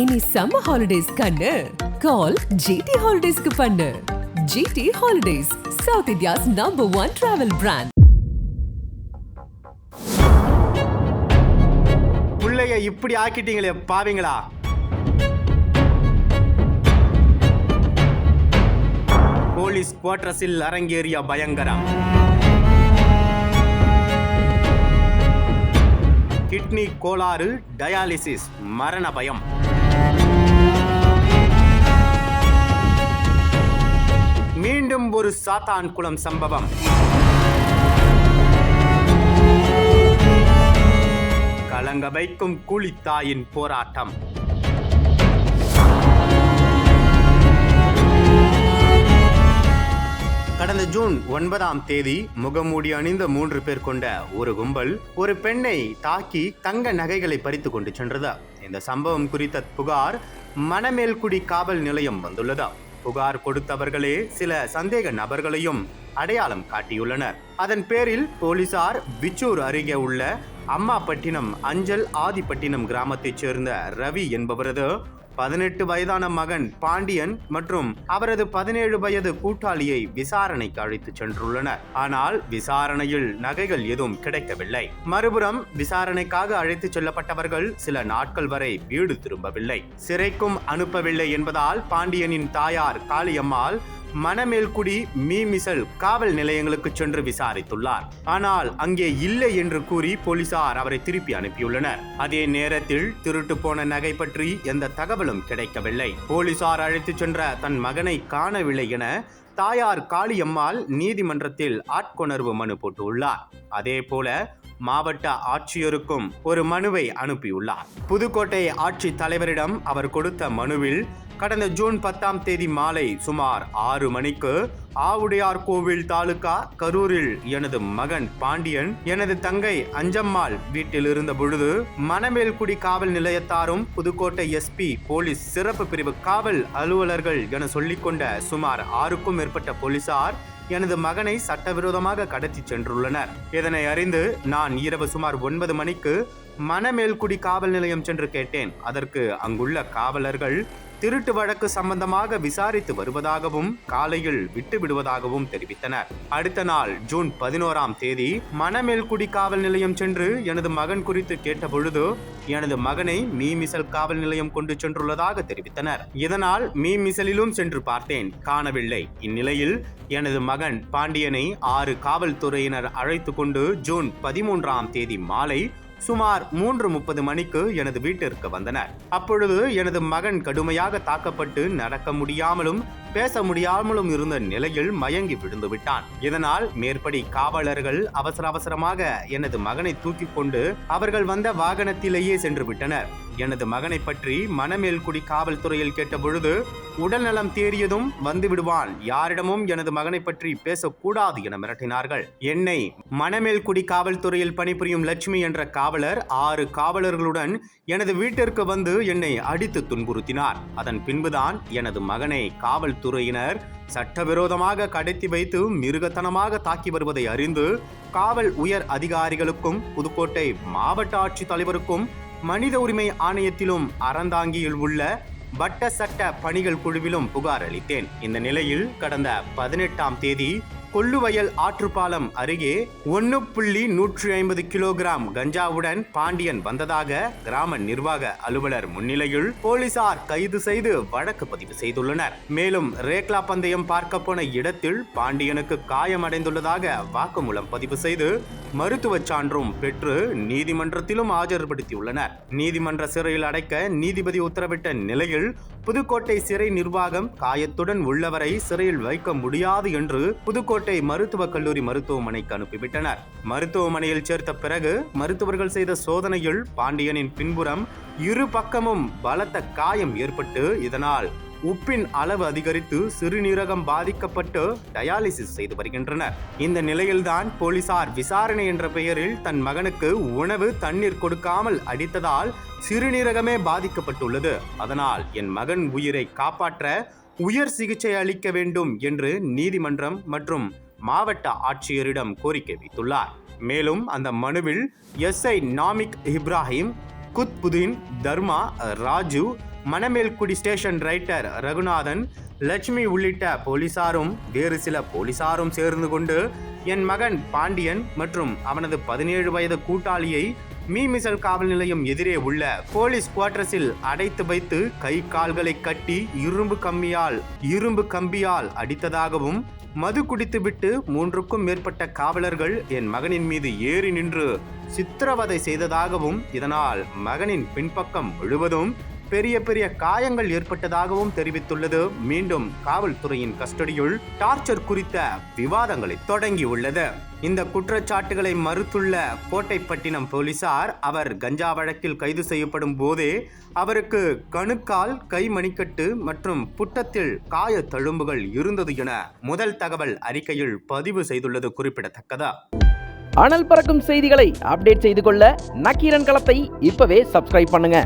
இனி summer holidays கண்ணு. கால் GT ஹாலிடேஸ்க்கு பண்ணு. GT holidays south India's number one travel brand பிள்ளைய இப்படி ஆக்கிட்டீங்களே பாவீங்களா? போலீஸ் குவார்டர்ஸில் அரங்கேறிய பயங்கரம் கிட்னி கோளாறு டயாலிசிஸ் மரண பயம். மீண்டும் ஒரு சாத்தான் குளம் சம்பவம். கலங்க வைக்கும் கூலித்தாயின் போராட்டம். கடந்த ஜூன் ஒன்பதாம் தேதி முகமூடி அணிந்த மூன்று பேர் கொண்ட ஒரு கும்பல் ஒரு பெண்ணை தாக்கி தங்க நகைகளை பறித்து கொண்டு சென்றதா. இந்த சம்பவம் குறித்த புகார் மணமேல்குடி காவல் நிலையம் வந்துள்ளதா. புகார் கொடுத்தவர்களே சில சந்தேக நபர்களையும் அடையாளம் காட்டியுள்ளனர். அதன் பேரில் போலீசார் விச்சூர் அருகே உள்ள அம்மாப்பட்டினம் அஞ்சல் ஆதிப்பட்டினம் கிராமத்தைச் சேர்ந்த ரவி என்பவரது பதினெட்டு வயதான மகன் பாண்டியன் மற்றும் அவரது பதினேழு வயது கூட்டாளியை விசாரணைக்கு அழைத்து சென்றுள்ளனர். ஆனால் விசாரணையில் நகைகள் எதுவும் கிடைக்கவில்லை. மறுபுறம் விசாரணைக்காக அழைத்துச் செல்லப்பட்டவர்கள் சில நாட்கள் வரை வீடு திரும்பவில்லை. சிறைக்கும் அனுப்பவில்லை என்பதால் பாண்டியனின் தாயார் காளியம்மாள் மணமேல்குடி மீமிசல் காவல் நிலையங்களுக்கு சென்று விசாரித்துள்ளார். ஆனால் அங்கே இல்லை என்று கூறி போலீசார் அவரை திருப்பி அனுப்பியுள்ளனர். அதே நேரத்தில் திருட்டு போன நகை பற்றி எந்த தகவலும் கிடைக்கவில்லை. போலீசார் அழைத்துச் சென்ற தன் மகனை காணவில்லை என தாயார் காளியம்மாள் நீதிமன்றத்தில் ஆட்கொணர்வு மனு போட்டுள்ளார். அதே போல மாவட்ட ஆட்சியருக்கும் ஒரு மனுவை அனுப்பியுள்ளார். புதுக்கோட்டை ஆட்சி தலைவரிடம் அவர் கொடுத்த மனுவில் கடந்த ஜூன் பத்தாம் தேதி மாலை சுமார் ஆறு மணிக்கு ஆவுடையார் கோவில் தாலுகா கரூரில் எனது மகன் பாண்டியன் எனது தங்கை அஞ்சம்மாள் வீட்டில் இருந்த பொழுது மணமேல்குடி காவல் நிலையத்தாரும் புதுக்கோட்டை எஸ்பி போலீஸ் சிறப்பு பிரிவு காவல் அலுவலர்கள் என சொல்லிக்கொண்ட சுமார் ஆறுக்கும் மேற்பட்ட போலீசார் எனது மகனை சட்டவிரோதமாக கடத்தி சென்றுள்ளனர். இதனை அறிந்து நான் இரவு சுமார் ஒன்பது மணிக்கு மணமேல்குடி காவல் நிலையம் சென்று கேட்டேன். அதற்கு அங்குள்ள காவலர்கள் திருட்டு வழக்கு சம்பந்தமாக விசாரித்து வருவதாகவும் காலையில் விட்டுவிடுவதாகவும் தெரிவித்தனர். அடுத்த நாள் ஜூன் பதினோராம் தேதி மணமேல்குடி காவல் நிலையம் சென்று எனது மகன் குறித்து கேட்டபொழுது எனது மகனை மீமிசல் காவல் நிலையம் கொண்டு சென்றுள்ளதாக தெரிவித்தனர். இதனால் மீமிசலிலும் சென்று பார்த்தேன். காணவில்லை. இந்நிலையில் எனது மகன் பாண்டியனை ஆறு காவல்துறையினர் அழைத்து கொண்டு ஜூன் பதிமூன்றாம் தேதி மாலை சுமார் மூன்று முப்பது மணிக்கு எனது வீட்டிற்கு வந்தனர். அப்பொழுது எனது மகன் கடுமையாக தாக்கப்பட்டு நடக்க முடியாமலும் பேச முடியாமலும் இருந்த நிலையில் மயங்கி விழுந்து விட்டான். இதனால் மேற்படி காவலர்கள் அவசர அவசரமாக எனது மகனை தூக்கி கொண்டு அவர்கள் வந்த வாகனத்திலேயே சென்று விட்டனர். எனது மகனை பற்றி மணமேல்குடி காவல்துறையில் கேட்டபொழுது உடல்நலம் தேறியதும் வந்து விடுவான். யாரிடமும் எனது மகனை பற்றி பேசக்கூடாது என மிரட்டினார்கள். என்னை மணமேல்குடி காவல்துறையில் பணிபுரியும் லட்சுமி என்ற காவலர் ஆறு காவலர்களுடன் எனது வீட்டிற்கு வந்து என்னை அடித்து துன்புறுத்தினார். அதன் பின்புதான் எனது மகனை காவல்துறையினர் சட்டவிரோதமாக கடத்தி வைத்து மிருகத்தனமாக தாக்கி வருவதை அறிந்து காவல் உயர் அதிகாரிகளுக்கும் புதுக்கோட்டை மாவட்ட ஆட்சித் தலைவருக்கும் மனித உரிமை ஆணையத்திலும் அறந்தாங்கியில் உள்ள வட்ட சட்ட பணிகள் குழுவிலும் புகார் அளித்தேன். இந்த நிலையில் கடந்த பதினெட்டாம் தேதி கொள்ளுவயல் ஆற்றுப்பாலம் அருகே ஒன்னு புள்ளி நூற்றி ஐம்பது கிலோகிராம் கஞ்சாவுடன் பாண்டியன் வந்ததாக கிராம நிர்வாக அலுவலர் முன்னிலையில் போலீசார் கைது செய்து வழக்கு பதிவு செய்துள்ளனர். மேலும் ரேக்லா பந்தயம் பார்க்க போன இடத்தில் பாண்டியனுக்கு காயமடைந்துள்ளதாக வாக்குமூலம் பதிவு செய்து மருத்துவ சான்றும் பெற்று நீதிமன்றத்திலும் ஆஜர்படுத்தியுள்ளனர். நீதிமன்ற சிறையில் அடைக்க நீதிபதி உத்தரவிட்ட நிலையில் புதுக்கோட்டை சிறை நிர்வாகம் காயத்துடன் உள்ளவரை சிறையில் வைக்க முடியாது என்று புதுக்கோட்டை மருத்துவக் கல்லூரி மருத்துவமனைக்கு அனுப்பிவிட்டனர். மருத்துவமனையில் சேர்த்த பிறகு மருத்துவர்கள் செய்த சோதனையில் பாண்டியனின் பின்புறம் இரு பக்கமும் பலத்த காயம் ஏற்பட்டு இதனால் உப்பின் அளவு அதிகரித்து சிறுநீரகம் பாதிக்கப்பட்டு டயாலிசிஸ் செய்து வருகின்றனர். இந்த நிலையில்தான் போலீசார் விசாரணை என்ற பெயரில் தன் மகனுக்கு உணவு தண்ணீர் கொடுக்காமல் அடித்ததால் சிறுநீரகமே பாதிக்கப்பட்டுள்ளது. அதனால் என் மகன் உயிரை காப்பாற்ற உயர் சிகிச்சை அளிக்க வேண்டும் என்று நீதிமன்றம் மற்றும் மாவட்ட ஆட்சியரிடம் கோரிக்கை வைத்துள்ளார். மேலும் அந்த மனுவில் SI Namik Ibrahim Qutbuddin Dharma Raju Manamelkudi station writer Raghunathan Lakshmi உள்ளிட்ட போலீசாரும் வேறு சில போலீசாரும் சேர்ந்து கொண்டு என் மகன் பாண்டியன் மற்றும் அவனது பதினேழு வயது கூட்டாளியை மீமிசல் காவல் நிலையம் எதிரே உள்ள போலீஸ் குவார்டர்ஸில் அடைத்து வைத்து கை கால்களை கட்டி இரும்பு கம்மியால் இரும்பு கம்பியால் அடித்ததாகவும் மது குடித்துவிட்டு மூன்றுக்கும் மேற்பட்ட காவலர்கள் என் மகனின் மீது ஏறி நின்று சித்திரவதை செய்ததாகவும் இதனால் மகனின் பின்பக்கம் முழுவதும் பெரிய பெரிய காயங்கள் ஏற்பட்டதாகவும் தெரிவித்துள்ளது. மீண்டும் காவல்துறையின் கஸ்டடியுள் டார்ச்சர் குறித்த விவாதங்களை தொடங்கியுள்ளது. இந்த குற்றச்சாட்டுகளை மறுத்துள்ள கோட்டைப்பட்டினம் போலீசார் அவர் கஞ்சா வழக்கில் கைது செய்யப்படும் போதே அவருக்கு கணுக்கால் கை மணிக்கட்டு மற்றும் புட்டத்தில் காய தழும்புகள் இருந்தது என முதல் தகவல் அறிக்கையில் பதிவு செய்துள்ளது குறிப்பிடத்தக்கது. அனல் பறக்கும் செய்திகளை அப்டேட் செய்து கொள்ள நக்கீரன் களத்தை இப்பவே சப்ஸ்கிரைப் பண்ணுங்க.